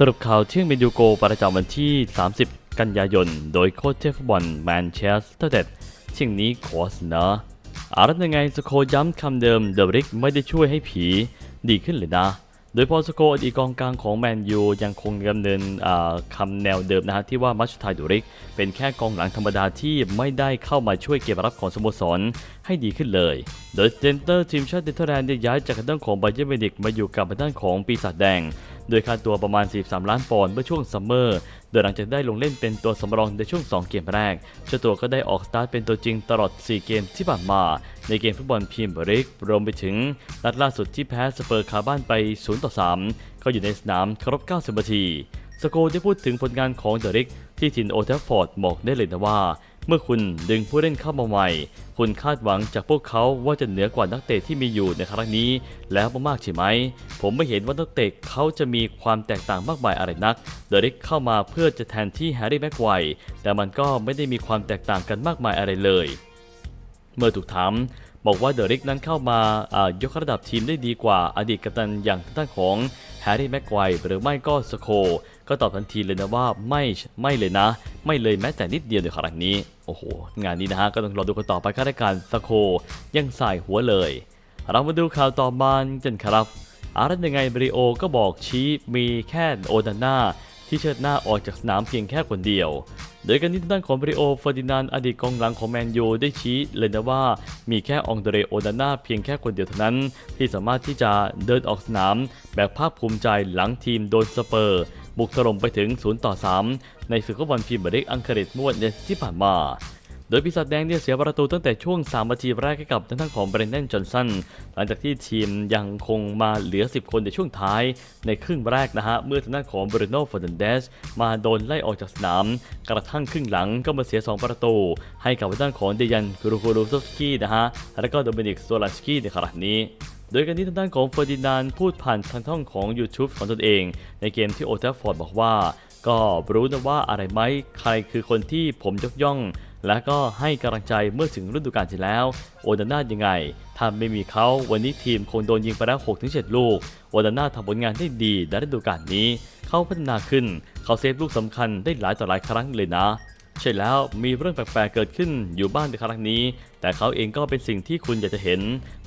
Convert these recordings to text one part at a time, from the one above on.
สรุปข่าวเที่ยงเมนูโกประจำวันที่ 30 กันยายน โดยโค้ชเทฟบอลแมนเชสเตอร์เดเที่งนี้ขอเสนออารัตยังไงสโคย้ำคำเดิมเดริกไม่ได้ช่วยให้ผีดีขึ้นเลยนะ โดยพอสโกอดีกองกลางของแมนยูยังคงดำเนินคำแนวเดิมนะฮะที่ว่ามัชไทยดูริก เป็นแค่กองหลังธรรมดาที่ไม่ได้เข้ามาช่วยเกมรับของสโมสร ให้ดีขึ้นเลย โดยเจนเตอร์ทีมชาติเนเธอร์แลนด์ได้ย้ายจากทางด้านของไบเยอร์มิวนิกมาอยู่กับทางด้านของปีศาจแดง โดยค่าตัวประมาณ 43 ล้านปอนด์เมื่อช่วงซัมเมอร์ โดยหลังจากได้ลงเล่นเป็นตัวสำรองในช่วง 2 เกมแรก เจ้าตัวก็ได้ออกสตาร์ทเป็นตัวจริงตลอด 4 เกมที่ผ่านมา ในเกมฟุตบอลพรีเมียร์ลีกรวมไปถึงนัดล่าสุดที่แพ้สเปอร์คาบ้านไป 0 ต่อ 3 ก็อยู่ในสนามครบ 90 นาที สโกได้พูดถึงผลงานของเดริกที่ทินโอเทฟฟอร์ดบอกได้เลยนะว่า เมื่อคุณดึงผู้เล่นเข้ามาใหม่ คุณคาดหวังจากพวกเขาว่าจะเหนือกว่านักเตะที่มีอยู่ในครั้งนี้ แล้วมากๆใช่ไหม ผมไม่เห็นว่านักเตะเขาจะมีความแตกต่างมากมายอะไรนัก เดริกเข้ามาเพื่อจะแทนที่แฮร์รี่แม็กไกว์แต่มันก็ไม่ได้มีความแตกต่างกันมากมายอะไรเลย เมื่อถูกถามบอกว่าเดริกนั้นเข้ามาายกระดับทีมได้ดีกว่าอดีตกัปตันอย่างทางด้านของแฮร์รี่แม็กไกว์หรือไม่ก็สโค ก็ตอบทันทีเลยนะว่าไม่ไม่เลยนะ ไม่เลยแม้แต่นิดเดียวในครั้งนี้ โอ้โห งานนี้นะฮะก็ต้องรอดูกันต่อไปข้าราชการสโคยังสายหัวเลย เรามาดูข่าวต่อมากันครับอารันยังไงบริโอก็บอกชี้มีแค่โอดาน่าที่เชิดหน้าออกจากสนามเพียงแค่คนเดียว โดยการนี้ทางด้านของบริโอเฟอร์ดินานอดีตกองหลังของแมนยูได้ชี้เลยนะว่า มีแค่องเดเรโอดาน่าเพียงแค่คนเดียวเท่านั้น ที่สามารถที่จะเดินออกสนามแบบภาคภูมิใจหลังทีมโดนสเปอร์ บุกถล่มไปถึง 0 ต่อ 3 ในศึกฟุตบอลพรีเมียร์ลีกอังกฤษเมื่อวันเดือนที่ผ่านมาโดยปีศาจแดงเนี่ยเสียประตูตั้งแต่ช่วง 3 นาทีแรกให้กับทางด้านของเบรน d ดนจอห์นสันหลังจากที่ทีมยังคงมาเหลือ 10 คนในช่วงท้ายในครึ่งแรกนะฮะ เมื่อทางด้านของบรูโน่ฟอร์นันเดสมาโดนไล่ออกจากสนาม กระทั่งครึ่งหลังก็มาเสีย 2 ประตู ให้กับทางด้านของเดยันกรูโคโลซฟสกี้นะฮะ แล้วก็โดมินิกโซลันสกี้ในครั้งนี้ โดยการนี้ทางด้านของเฟอร์ดินานด์พูดผ่านทางช่องของ YouTube ของตนเอง ในเกมที่โอเทฟฟอร์ดบอกว่า ก็รู้นะว่าอะไรไหมใครคือคนที่ผมยกย่อง และก็ให้กำลังใจเมื่อถึงฤดูกาลที่แล้ว โอดาน่ายังไง ถ้าไม่มีเขาวันนี้ทีมคงโดนยิงไปแล้ว 6-7 ลูก โอดาน่าทำผลงานได้ดีในฤดูกาลนี้ เขาพัฒนาขึ้น เขาเซฟลูกสำคัญได้หลายต่อหลายครั้งเลยนะ ใช่แล้วมีเรื่องแปลกๆเกิดขึ้นอยู่บ้างในครั้งนี้ แต่เขาเองก็เป็นสิ่งที่คุณอยากจะเห็น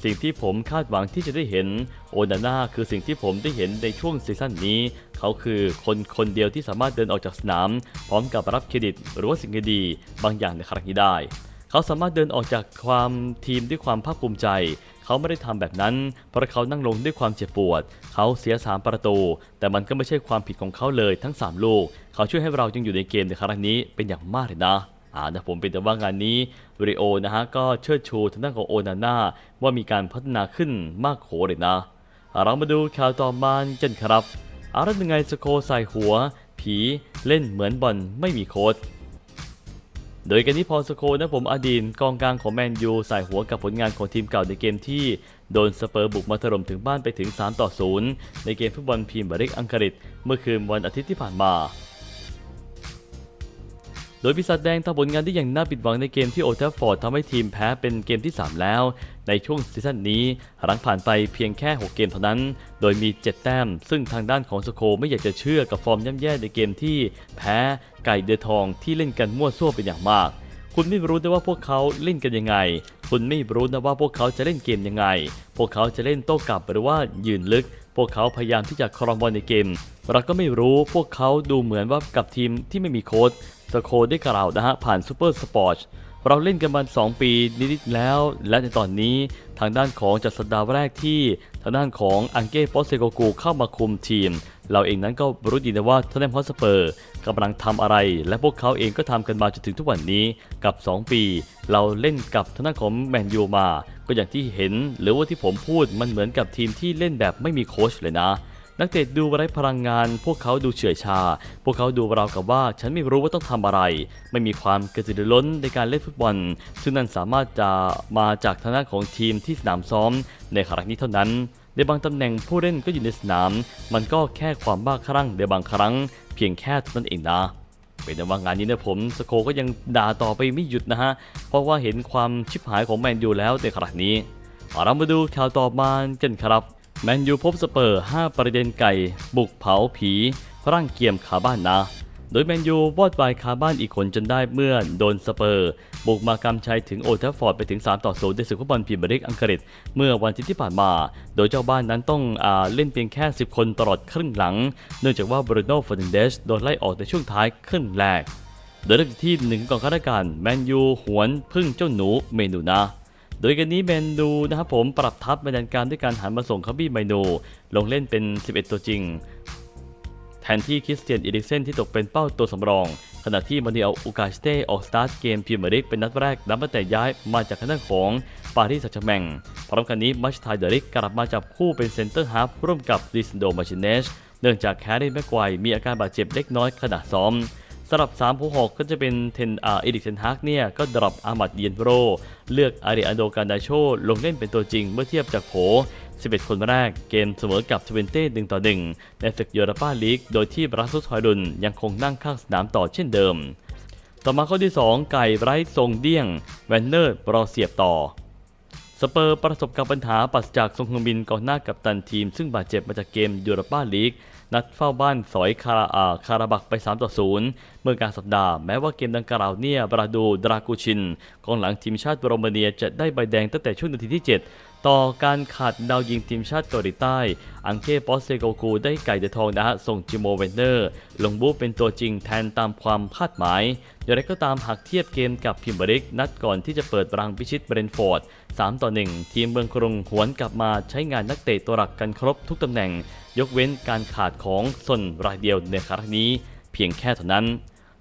สิ่งที่ผมคาดหวังที่จะได้เห็น โอนาน่าคือสิ่งที่ผมได้เห็นในช่วงซีซั่นนี้ เขาคือคนคนเดียวที่สามารถเดินออกจากสนาม พร้อมกับรับเครดิตหรือว่าสิ่งดีๆบางอย่างในครั้งนี้ได้ เขาสามารถเดินออกจากความทีมด้วยความภาคภูมิใจ เขาไม่ได้ทำแบบนั้น เพราะเขานั่งลงด้วยความเจ็บปวด เขาเสีย 3 ประตู แต่มันก็ไม่ใช่ความผิดของเขาเลยทั้ง 3 ลูก เขาช่วยให้เรายังอยู่ในเกมในครั้งนี้เป็นอย่างมากเลยนะอ่านะผมเป็นแต่ว่างานนี้ริโอนะฮะก็เชิดชูทางด้านของโอนาน่าว่ามีการพัฒนาขึ้นมากโขเลยนะ เรามาดูข่าวต่อมากันครับอารัตยังไงสโคใส่หัว ผีเล่นเหมือนบอลไม่มีโค้ด โดยกันนี้พอสโคนะผมอดีนกองกลางของแมนยูใส่หัวกับผลงานของทีมเก่าในเกมที่โดนสเปอร์บุกมาถล่มถึงบ้านไปถึง 3 ต่อ 0 ในเกมฟุตบอลพรีเมียร์ลีกอังกฤษเมื่อคืนวันอาทิตย์ที่ผ่านมา โดยปีศาจแดงทำผลงานได้อย่างน่าผิดหวังในเกมที่โอเทฟฟอร์ดทำให้ทีมแพ้เป็นเกมที่ 3 แล้ว ในช่วงซีซั่นนี้หลังผ่านไปเพียงแค่ 6 เกมเท่านั้น โดยมี 7 แต้ม ซึ่งทางด้านของสโคไม่อยากจะเชื่อกับฟอร์มย่ำแย่ในเกมที่แพ้ไก่เดือทองที่เล่นกันมั่วซั่วเป็นอย่างมาก คุณไม่รู้นะว่าพวกเขาเล่นกันยังไง คุณไม่รู้นะว่าพวกเขาจะเล่นเกมยังไง พวกเขาจะเล่นโต้กลับหรือว่ายืนลึก พวกเขาพยายามที่จะครองบอลในเกมเราก็ไม่รู้พวกเขาดูเหมือนว่ากับทีมที่ไม่มีโค้ช สโคได้กล่าวนะฮะผ่านซูเปอร์สปอร์ตเราเล่นกันมา2ปีนิดๆแล้ว และในตอนนี้ทางด้านของจัดสัปดาห์แรกที่ ทางด้านของอังเก้โปสเซโกกูเข้ามาคุมทีม เราเองนั้นก็รู้ดีนะว่าท o นแนมฮอสเปอร์กำลังทำอะไร และพวกเขาเองก็ทำกันมาจนถึงทุกวันนี้กับ 2 ปี เราเล่นกับทางด้านของแมนยูมา ก็อย่างที่เห็น หรือว่าที่ผมพูดมันเหมือนกับทีมที่เล่นแบบไม่มีโค้ชเลยนะ นักเตะดูไร้พลังงาน พวกเขาดูเฉื่อยชา พวกเขาดูราวกับว่าฉันไม่รู้ว่าต้องทำอะไร ไม่มีความกระตือรือร้นในการเล่นฟุตบอล ซึ่งนั่นสามารถจะมาจากทางด้านของทีมที่สนามซ้อมในครั้งนี้เท่านั้น ในบางตำแหน่งผู้เล่นก็อยู่ในสนาม มันก็แค่ความบ้าคลั่งในบางครั้ง เพียงแค่เท่านั้นเองนะเป็นแต่ว่างานนี้นะผมสโคก็ยังด่าต่อไปไม่หยุดนะฮะ เพราะว่าเห็นความชิบหายของแมนยูแล้วในขณะนี้เรามาดูข่าวต่อมากันครับ แมนยูพบสเปอร์ 5 ประเด็นไก่ บุกเผาผีร่างเกียมขาบ้านนะโดยแมนยูวอดวายคาบ้านอีกคนจนได้เมื่อโดนสเปอร์ บุกมากำชัยถึงโอลด์แทัฟฟอร์ดไปถึง 3 ต่อ0ในศึกฟุตบอลพรีเมียร์ลีกอังกฤษเมื่อวันอาทิตย์ที่ผ่านมา โดยเจ้าบ้านนั้นต้องอเล่นเพียงแค่ 10 คนตลอดครึ่งหลัง เนื่องจากว่าบรูโน่ฟอร์นันเดสโดนไล่ออกในช่วงท้ายครึ่งแรกโดยเริ่มที่หนึ่งก่อนข้าราชการแมนยูหวนพึ่งเจ้าหนูเมนูนะ โดยกันนี้แมนยูนะครับผมปรับทัพบรรยากาศด้วยการหันมาส่งคาบี้ไมโนลงเล่นเป็น 11 ตัวจริง แทนที่คริสเตียนอีริกเซนที่ตกเป็นเป้าตัวสำรอง ขณะที่มานิเอลอูกาสเต้ออกสตาร์ทเกมพรีเมียร์ลีกเป็นนัดแรกนับตั้งแต่ย้ายมาจากทางด้านของปารีสแซงต์แชร์แมงพร้อมกันนี้มัชไทเดริกกลับมาจับคู่เป็นเซนเตอร์ฮาฟร่วมกับดิสโดมาชินเนสเนื่องจากแคร์รีแม็กไกว์มีอาการบาดเจ็บเล็กน้อยขณะซ้อม สำหรับ3ผู้หกก็จะเป็นเทนอาเอริกเซนฮากเนี่ยก็ดรอปอามัดเยนโร เลือกอาริอันโดการดาโช ลงเล่นเป็นตัวจริงเมื่อเทียบจากโผ11 คนแรกเกมเสมอกับทเวนเต้1ต่อ1ในศึกยูโรปาลีก โดยที่บราซุสฮอยรุนยังคงนั่งข้างสนามต่อเช่นเดิม ต่อมาข้อที่ 2 ไก่ไร้ทรงเดี้ยง แวนเนอร์รอเสียบต่อ สเปอร์ประสบกับปัญหาปราศจากทรงฮงมินก่องหน้ากับตันทีม ซึ่งบาดเจ็บมาจากเกมยูโรปาลีก นัดเฝ้าบ้านสอยคาราอาคาราบักไป 3 ต่อ 0 เมื่อกลารสัปดาห์ แม้ว่าเกมดังกล่าวเนี่ยบราดูดรากูชินกองหลังทีมชาติโรมาเนียจะได้ใบแดงตั้งแต่ช่วงนาทีที่ 7 ต่อการขาดดาวยิงทีมชาติเกาหลีใต้ อังเก้ปอสเซโกกูได้ไก่เดอทองนะฮะส่งจิโมเวนเนอร์ ลงบูเป็นตัวจริงแทนตามความคาดหมายอย่างไรก็ตามหากเทียบเกมกับพิมเบริกนัดก่อนที่จะเปิดรังพิชิตเบรนฟอร์ด 3 ต่อ 1 ทีมเมืองกรุงหวนกลับมาใช้งานนักเตะตัวหลักกันครบทุกตำแหน่ง ยกเว้นการขาดของสนรายเดียวในครั้งนี้ เพียงแค่เท่านั้น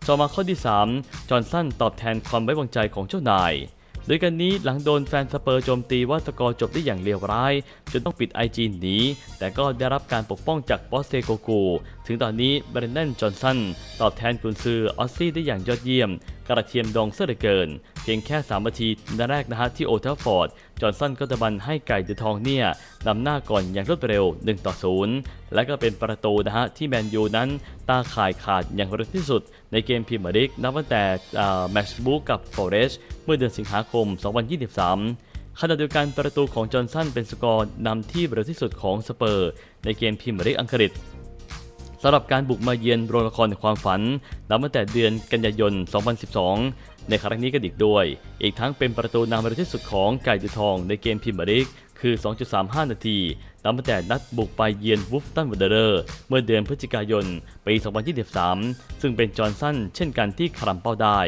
ต่อมาข้อที่ 3 จอห์นสันตอบแทนความไว้วางใจของเจ้านายโดยกันนี้หลังโดนแฟนสเปอร์โจมตีว่าสกอร์จบได้อย่างเลวร้าย จนต้องปิด IG หนีแต่ก็ได้รับการปกป้องจากบอสเซโกกู ถึงตอนนี้เบรนดันจอห์นสันตอบแทนกุนซือออสซี่ได้อย่างยอดเยี่ยม กระเทียมดองเสื้อเกิน เพียงแค่3นาทีในแรกนะฮะที่โอทลฟอร์ด จอห์นสันก็ตะบันให้ไก่เดอะทองเนี่ยนำหน้าก่อนอย่างรวดเร็ว1ต่อ0และก็เป็นประตูนะฮะที่แมนยูนั้นตาข่ายขาดอย่างเร็วที่สุด ในเกมพรีเมียร์ลีกนับตั้งแต่แมช์บูกับฟอเรสเมื่อเดือนสิงหาคม 2023ขณะเดียวกันประตูของจอห์นสันเป็นสกอร์นำที่เร็วที่สุดของสเปอร์ ในเกมพรีเมียร์ลีกอังกฤษ สำหรับการบุกมาเยือนโรงละครในความฝันนับตั้งแต่เดือนกันยายน 2012 ในครั้งนี้ก็อีกด้วย อีกทั้งเป็นประตูนำเร็วที่สุดของไก่ดูทองในเกมพิมเมียร์ลีกคือ 2.35 นาทีนับตั้งแต่นัดบุกไปเยือนวูฟตันวอเดอร์ เมื่อเดือนพฤศจิกายนปี 2023 ซึ่งเป็นจอห์นสันเช่นกันที่คลำเป้าได้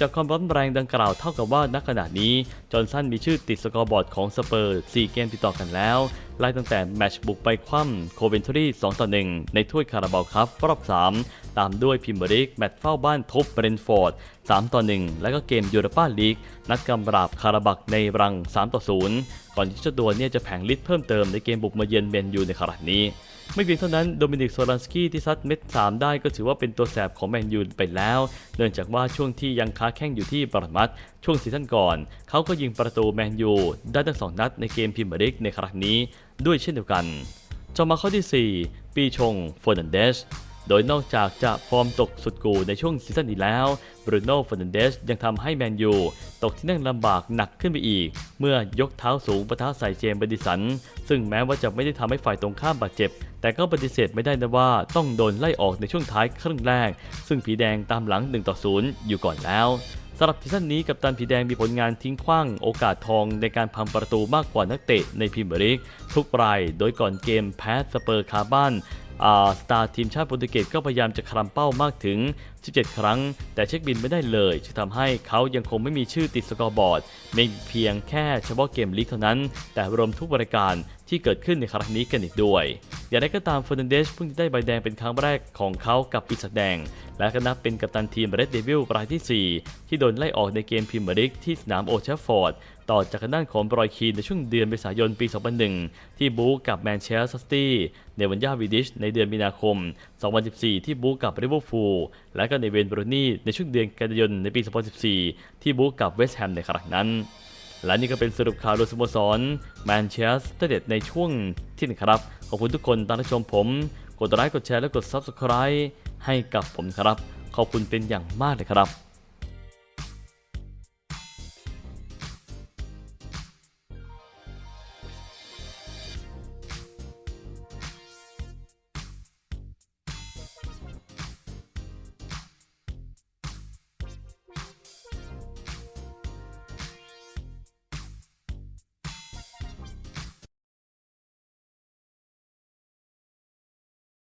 จากความร้อนแรงดังกล่าวเท่ากับว่าณขณะนี้จอห์นสันมีชื่อติดสกอร์บอร์ดของสเปอร์ 4 เกมติดต่อกันแล้ว ไล่ตั้งแต่แมตช์บุกไปคว่ำโคเวนทรี2ต่อ1ในถ้วยคาราบาวครับรอบ 3 ตามด้วยพิมเบอริก แมตช์เฝ้าบ้านทบเบรนฟอร์ด 3 ต่อ 1 และก็เกมยูโรปาลีก นัดกำราบคาราบักในรัง 3 ต่อ 0 ก่อนที่เจ้าตัวเนี่ยจะแผงลิดเพิ่มเติมในเกมบุกมาเยือนเมนยูในครั้งนี้ ไม่เพียงเท่านั้นโดมินิกโซลันสกี้ที่ซัดเม็ด 3 ได้ก็ถือว่าเป็นตัวแสบของแมนยูไปแล้ว เนื่องจากว่าช่วงที่ยังค้าแข้งอยู่ที่บรัมัดช่วงซีซั่นก่อน เขาก็ยิงประตูแมนยูได้ทั้งสองนัดในเกมพรีเมียร์ลีกในครั้งนี้ด้วยเช่นเดียวกันจอมาข้อที่ 4 ปีชงเฟอร์นันเดสโดยนอกจากจะฟอร์มตกสุดกูในช่วงซีซั่นนี้แล้ว บรูโน่ฟอร์นันเดสยังทำให้แมนยูตกที่นั่งลำบากหนักขึ้นไปอีก เมื่อยกเท้าสูงปะทะใส่เจมส์บดิสัน ซึ่งแม้ว่าจะไม่ได้ทำให้ฝ่ายตรงข้ามบาดเจ็บ แต่ก็ปฏิเสธไม่ได้นะว่าต้องโดนไล่ออกในช่วงท้ายครึ่งแรก ซึ่งผีแดงตามหลัง1ต่อ0อยู่ก่อนแล้วสำหรับซีซั่นนี้กับตันผีแดงมีผลงานทิ้งขว้างโอกาสทองในการพังประตูมากกว่านักเตะในพรีเมียร์ลีกทุกราย โดยก่อนเกมแพ้สเปอร์คาบ้านสตาร์ทีมชาติโปรตุเกสก็พยายามจะคลำเป้ามากถึง 17 ครั้ง แต่เช็คบินไม่ได้เลยจึงทำให้เขายังคงไม่มีชื่อติดสกอร์บอร์ดไม่เพียงแค่เฉพาะเกมลีกเท่านั้น แต่รวมทุกบริการที่เกิดขึ้นในครั้งนี้กันอีกด้วย อย่างไรก็ตามเฟอร์นันเดสเพิ่งได้ใบแดงเป็นครั้งแรกของเขากับปีศาจแดง และก็นับเป็นกัปตันทีมเรดเดวิลรายที่ 4 ที่โดนไล่ออกในเกมพรีเมียร์ลีกที่สนามโอเชฟฟอร์ด ต่อจากด้านของบรอยคีนในช่วงเดือนเมษายนปี 2001 ที่บู๊กับแมนเชสเตอร์ซิตี้ในวันย่าวิดิชในเดือนมีนาคม 2014 ที่บู๊กับริเวอร์พูลและก็ในเวนบรูนี่ในช่วงเดือนกันยายนในปี 2014 ที่บุกกับเวสต์แฮมในครั้งนั้น และนี่ก็เป็นสรุปข่าวโดยสโมสรแมนเชสเตอร์เดในช่วงที่นครับ ขอบคุณทุกคนตามรับชมผม กดไลค์กดแชร์และกด Subscribe ให้กับผมครับ ขอบคุณเป็นอย่างมากเลยครับ